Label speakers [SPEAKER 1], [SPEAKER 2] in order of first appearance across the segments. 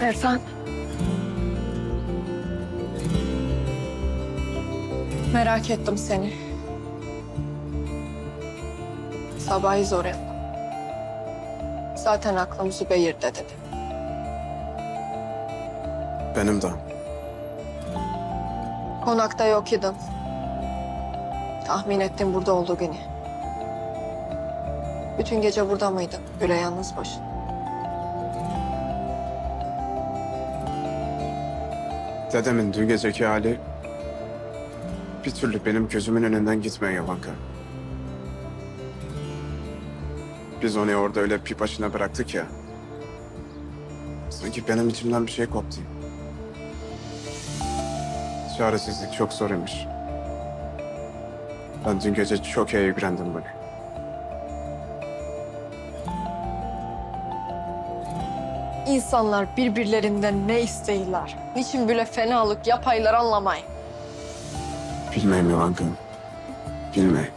[SPEAKER 1] Ersan. Merak ettim seni. Sabahı zor ettim. Zaten aklım Zübeyir'de dedi.
[SPEAKER 2] Benim de.
[SPEAKER 1] Konakta yok idim. Tahmin ettim burada olduğu günü. Bütün gece burada mıydın? Böyle yalnız başın.
[SPEAKER 2] Dedemin dün geceki hali bir türlü benim gözümün önünden gitmiyor Yavanka. Biz onu orada öyle bir başına bıraktık ya. Sanki benim içimden bir şey koptu. Çaresizlik çok zormuş. Ben dün gece çok iyi öğrendim bunu.
[SPEAKER 1] İnsanlar birbirlerinden ne isteyirler? Niçin böyle fenalık yapaylar anlamayın.
[SPEAKER 2] Bilmeyim Yavanka. Bilmeyim.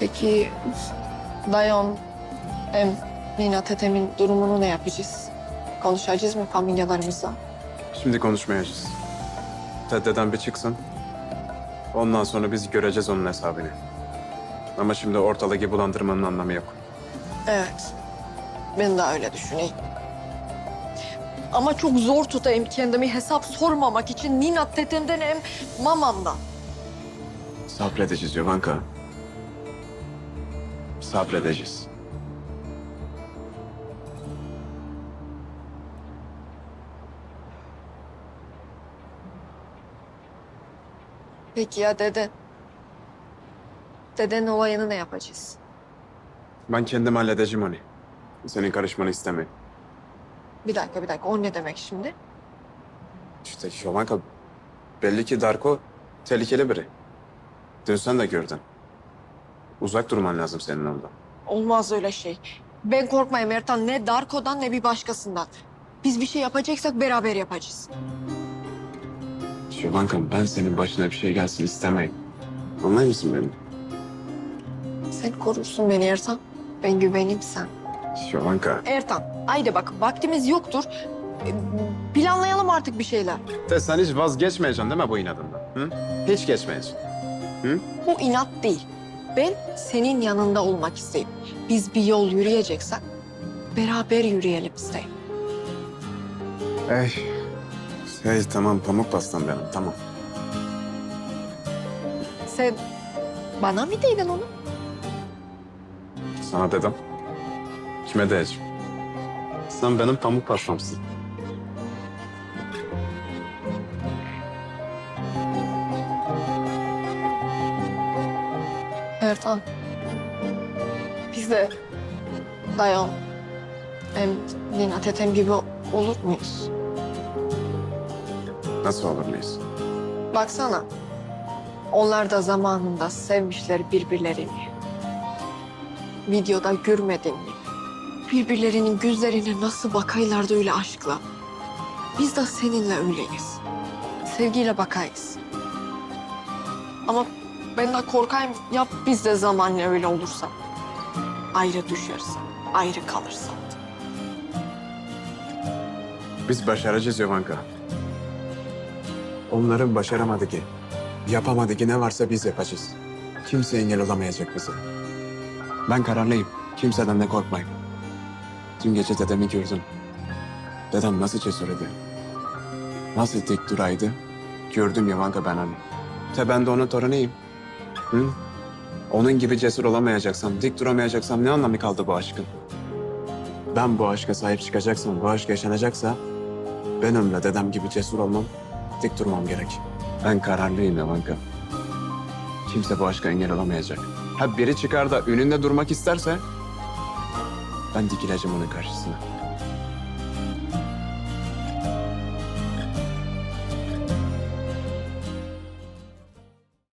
[SPEAKER 1] Peki Dayon hem Nina tetemin durumunu ne yapacağız? Konuşacağız mı familyalarımızla?
[SPEAKER 2] Şimdi konuşmayacağız. Dededen bir çıksın. Ondan sonra biz göreceğiz onun hesabını. Ama şimdi ortalığı bulandırmanın anlamı yok.
[SPEAKER 1] Evet. Ben de öyle düşüneyim. Ama çok zor tutayım kendimi hesap sormamak için Nina tetemden hem mamamdan.
[SPEAKER 2] Sabredeceğiz Yovanka. Sabredeceğiz.
[SPEAKER 1] Peki ya deden? Dedenin olayını ne yapacağız?
[SPEAKER 2] Ben kendim halledeceğim onu. Senin karışmanı istemiyorum.
[SPEAKER 1] Bir dakika bir dakika o ne demek şimdi?
[SPEAKER 2] İşte Yovanka belli ki Darko tehlikeli biri. Dün sen de gördün. Uzak durman lazım senin ondan.
[SPEAKER 1] Olmaz öyle şey. Ben korkmayayım Ertan ne Darko'dan ne bir başkasından. Biz bir şey yapacaksak beraber yapacağız.
[SPEAKER 2] Yovanka ben senin başına bir şey gelsin istemeyim. Anlar mısın beni?
[SPEAKER 1] Sen korursun beni Ertan. Ben güveneyim sen.
[SPEAKER 2] Yovanka.
[SPEAKER 1] Ertan, haydi bak vaktimiz yoktur. Ee, Planlayalım artık bir şeyler.
[SPEAKER 2] De sen hiç vazgeçmeyeceksin değil mi bu inadından? Hı? Hiç geçmeyeceksin.
[SPEAKER 1] Bu inat değil. Ben senin yanında olmak isteyim. Biz bir yol yürüyeceksek beraber yürüyelim isteyim.
[SPEAKER 2] Ey. Hey tamam pamuk bastan benim tamam.
[SPEAKER 1] Sen bana mı dedin onu?
[SPEAKER 2] Sana dedim. Kime diyeceğim? Sen benim pamuk pastamsın.
[SPEAKER 1] Ertan. Biz de dayan. Hem Nina tetem gibi olur muyuz?
[SPEAKER 2] Nasıl olur muyuz?
[SPEAKER 1] Baksana. Onlar da zamanında sevmişler birbirlerini. Videoda görmedin mi? Birbirlerinin gözlerine nasıl bakaylardı öyle aşkla. Biz de seninle öyleyiz. Sevgiyle bakayız. Ama ben de korkayım ya biz de zamanla öyle olursa. Ayrı düşerse, ayrı kalırsa.
[SPEAKER 2] Biz başaracağız Yovanka. Onların başaramadı ki. Yapamadı ki ne varsa biz yapacağız. Kimse engel olamayacak bize. Ben kararlıyım. Kimseden de korkmayın. Dün gece dedemi gördüm. Dedem nasıl cesur idi. Nasıl dik duraydı. Gördüm Yavanka ben onu. Te ben de onun torunuyum. Hı? Onun gibi cesur olamayacaksam, dik duramayacaksam ne anlamı kaldı bu aşkın? Ben bu aşka sahip çıkacaksam, bu aşk yaşanacaksa benimle dedem gibi cesur olmam, dik durmam gerek. Ben kararlıyım Yavanka. Kimse bu aşka engel olamayacak. Ha biri çıkar da önünde durmak isterse ben dikileceğim onun karşısına.